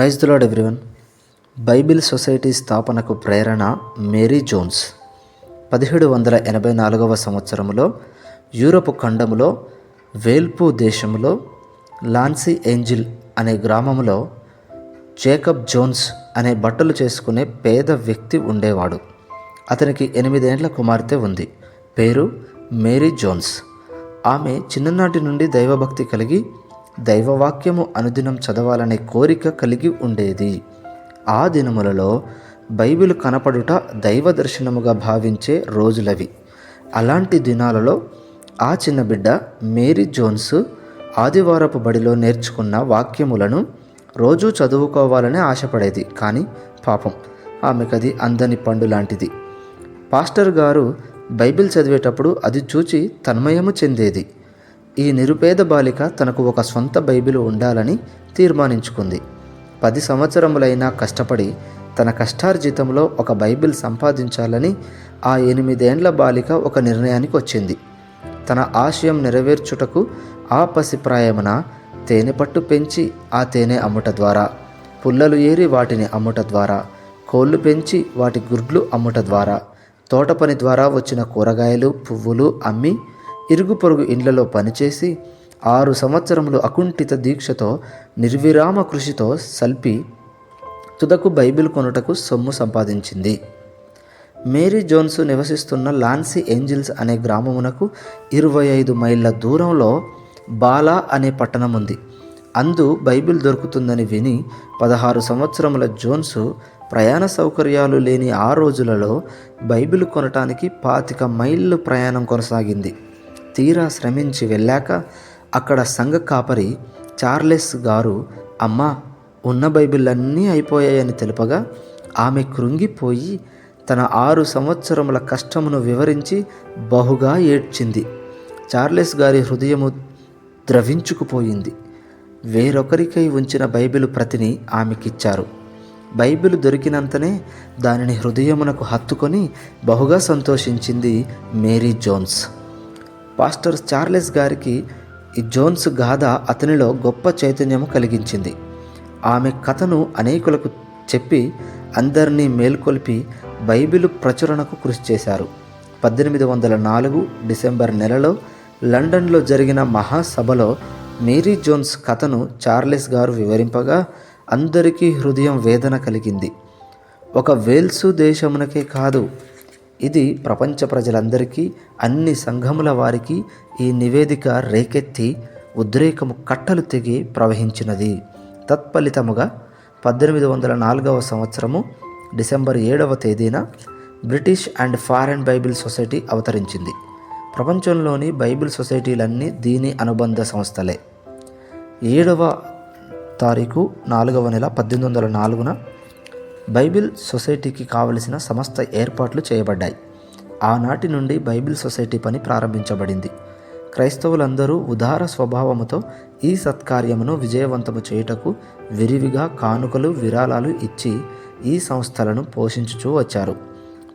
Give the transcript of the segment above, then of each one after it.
Praise the Lord everyone Bible society స్థాపనకు ప్రేరణ Mary Jones. పదిహేడు వందల ఎనభై నాలుగవ సంవత్సరంలో యూరప్ ఖండములో వేల్పు దేశంలో లాన్సీ ఏంజిల్ అనే గ్రామంలో జేకబ్ జోన్స్ అనే బట్టలు చేసుకునే పేద వ్యక్తి ఉండేవాడు. అతనికి ఎనిమిదేండ్ల కుమార్తె ఉంది. పేరు మేరీ జోన్స్. ఆమె చిన్ననాటి నుండి దైవభక్తి కలిగి దైవవాక్యము అనుదినం చదవాలనే కోరిక కలిగి ఉండేది. ఆ దినములలో బైబిల్ కనపడుట దైవ దర్శనముగా భావించే రోజులవి. అలాంటి దినాలలో ఆ చిన్న బిడ్డ మేరీ జోన్స్ ఆదివారపు బడిలో నేర్చుకున్న వాక్యములను రోజూ చదువుకోవాలని ఆశపడేది. కానీ పాపం ఆమెకది అందని పండు లాంటిది. పాస్టర్ గారు బైబిల్ చదివేటప్పుడు అది చూచి తన్మయము చెందేది. ఈ నిరుపేద బాలిక తనకు ఒక సొంత బైబిల్ ఉండాలని తీర్మానించుకుంది. పది సంవత్సరములైనా కష్టపడి తన కష్టార్జితంలో ఒక బైబిల్ సంపాదించాలని ఆ ఎనిమిదేండ్ల బాలిక ఒక నిర్ణయానికి వచ్చింది. తన ఆశయం నెరవేర్చుటకు ఆ పసిప్రాయమున తేనె పట్టు పెంచి ఆ తేనె అమ్ముట ద్వారా పుల్లలు ఏరి వాటిని అమ్ముట ద్వారా కోళ్ళు పెంచి వాటి గుడ్లు అమ్ముట ద్వారా తోట పని ద్వారా వచ్చిన కూరగాయలు పువ్వులు అమ్మి ఇరుగు పొరుగు ఇండ్లలో పనిచేసి ఆరు సంవత్సరములు అకుంఠిత దీక్షతో నిర్విరామ కృషితో సల్పి తుదకు బైబిల్ కొనుటకు సొమ్ము సంపాదించింది. మేరీ జోన్స్ నివసిస్తున్న లాన్సీ ఏంజిల్స్ అనే గ్రామమునకు ఇరవై ఐదు మైళ్ళ దూరంలో బాలా అనే పట్టణం ఉంది. అందు బైబిల్ దొరుకుతుందని విని పదహారు సంవత్సరముల జోన్స్ ప్రయాణ సౌకర్యాలు లేని ఆ రోజులలో బైబిల్ కొనటానికి పాతిక మైళ్ళు ప్రయాణం కొనసాగింది. తీరా శ్రమించి వెళ్ళాక అక్కడ సంఘ కాపరి చార్లెస్ గారు అమ్మా ఉన్న బైబిళ్ళన్నీ అయిపోయాయని తెలుపగా ఆమె కృంగిపోయి తన ఆరు సంవత్సరముల కష్టమును వివరించి బహుగా ఏడ్చింది. చార్లెస్ గారి హృదయము ద్రవించుకుపోయింది. వేరొకరికై ఉంచిన బైబిలు ప్రతిని ఆమెకిచ్చారు. బైబిల్ దొరికినంతనే దానిని హృదయమునకు హత్తుకొని బహుగా సంతోషించింది మేరీ జోన్స్. పాస్టర్ చార్లెస్ గారికి ఈ జోన్స్ గాథ అతనిలో గొప్ప చైతన్యము కలిగించింది. ఆమె కథను అనేకులకు చెప్పి అందరినీ మేల్కొల్పి బైబిల్ ప్రచురణకు కృషి చేశారు. పద్దెనిమిది వందల నాలుగు డిసెంబర్ నెలలో లండన్లో జరిగిన మహాసభలో మేరీ జోన్స్ కథను చార్లెస్ గారు వివరింపగా అందరికీ హృదయం వేదన కలిగింది. ఒక వేల్సు దేశమునకే కాదు ఇది ప్రపంచ ప్రజలందరికీ అన్ని సంఘముల వారికి ఈ నివేదిక రేకెత్తి ఉద్రేకము కట్టలు తెగి ప్రవహించినది. తత్ఫలితముగా పద్దెనిమిది వందల నాలుగవ సంవత్సరము డిసెంబర్ ఏడవ తేదీన British and foreign Bible society అవతరించింది. ప్రపంచంలోని బైబిల్ సొసైటీలన్నీ దీని అనుబంధ సంస్థలే. ఏడవ తారీఖు నాలుగవ నెల పద్దెనిమిది వందల నాలుగున బైబిల్ సొసైటీకి కావలసిన సమస్త ఏర్పాట్లు చేయబడ్డాయి. ఆనాటి నుండి బైబిల్ సొసైటీ పని ప్రారంభించబడింది. క్రైస్తవులందరూ ఉదార స్వభావముతో ఈ సత్కార్యమును విజయవంతము చేయుటకు విరివిగా కానుకలు విరాళాలు ఇచ్చి ఈ సంస్థలను పోషించుచూ వచ్చారు.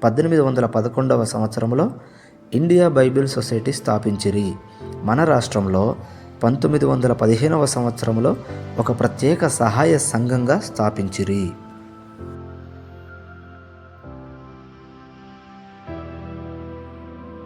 పద్దెనిమిది వందల పదకొండవ సంవత్సరంలో ఇండియా బైబిల్ సొసైటీ స్థాపించిరి. మన రాష్ట్రంలో పంతొమ్మిది వందల పదిహేనవ సంవత్సరంలో ఒక ప్రత్యేక సహాయ సంఘంగా స్థాపించిరి.